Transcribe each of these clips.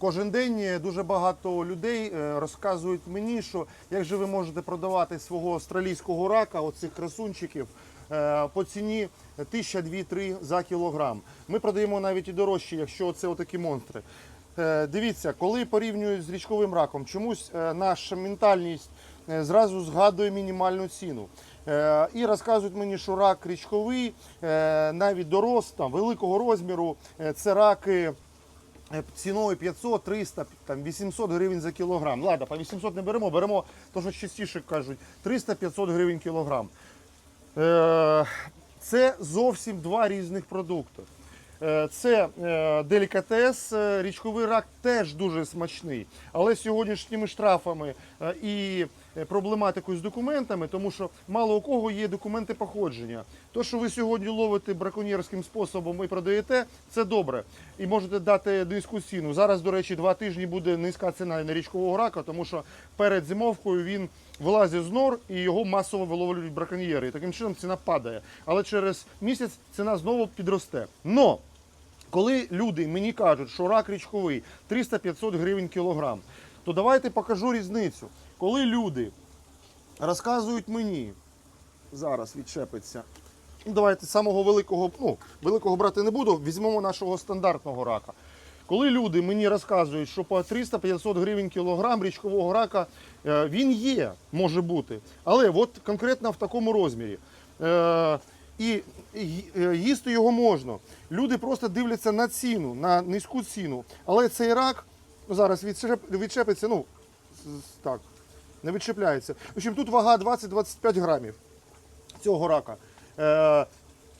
Кожен день е, дуже багато людей е, розказують мені, що як же ви можете продавати свого австралійського рака, оцих красунчиків, е, по ціні 1000-2-3 за кілограм. Ми продаємо навіть і дорожче, якщо це отакі монстри. Дивіться, коли порівнюють з річковим раком, чомусь наша ментальність зразу згадує мінімальну ціну. І розказують мені, що рак річковий, навіть дорос великого розміру, це раки ціною 500, 300, там, 800 гривень за кілограм. Ладно, по 800 не беремо, беремо то, що частіше кажуть, 300-500 гривень кілограм. Е, Це зовсім два різних продукти. Е, Це е, делікатес, е, річковий рак теж дуже смачний. Але з сьогоднішніми штрафами е, і е, проблематикою з документами, тому що мало у кого є документи походження. То, що ви сьогодні ловите браконьєрським способом і продаєте, це добре. І можете дати низьку. Зараз, до речі, два тижні буде низька ціна на річкового рака, тому що перед зимовкою він вилазить з нор і його масово виловлюють браконьєри. І таким чином ціна падає. Але через місяць ціна знову підросте. Но коли люди мені кажуть, що рак річковий 300-500 гривень кілограм, то давайте покажу різницю. Коли люди розказують мені, зараз відчепиться. Ну, давайте самого великого, ну, великого брати не буду, візьмемо нашого стандартного рака. Коли люди мені розказують, що по 300-500 гривень кілограм річкового рака е, він є, може бути, але от конкретно в такому розмірі. Е, і е, їсти його можна. Люди просто дивляться на ціну, на низьку ціну. Але цей рак зараз відчеп, відчепиться, ну, так, не відчепляється. В общем, тут вага 20-25 грамів цього рака. Е,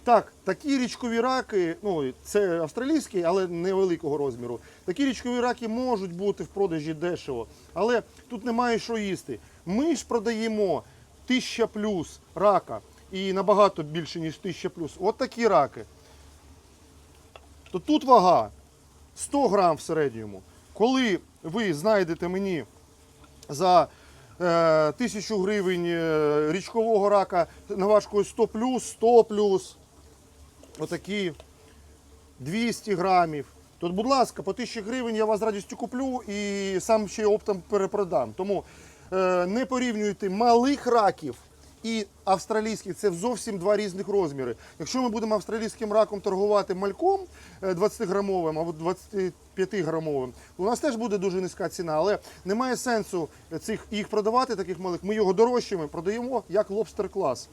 так, такі річкові раки, ну це австралійські, але невеликого розміру. Такі річкові раки можуть бути в продажі дешево, але тут немає що їсти. Ми ж продаємо 1000 плюс рака і набагато більше, ніж 1000 плюс. От такі раки. То тут вага 100 грам в середньому. Коли ви знайдете мені за е, тисячу гривень е, річкового рака на важкою 100 плюс, 100 плюс, отакі 200 грамів. Тут, будь ласка, по 1000 гривень я вас з радістю куплю і сам ще оптом перепродам. Тому е, не порівнюйте малих раків і австралійських. Це зовсім два різних розміри. Якщо ми будемо австралійським раком торгувати мальком е, 20-грамовим або 25-грамовим, у нас теж буде дуже низька ціна, але немає сенсу цих їх продавати, таких малих. Ми його дорожчими продаємо як лобстер-клас,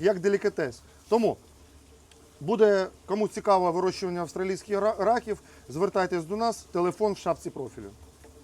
як делікатес. Тому Буде кому цікаво вирощування австралійських раків, звертайтесь до нас, телефон в шапці профілю.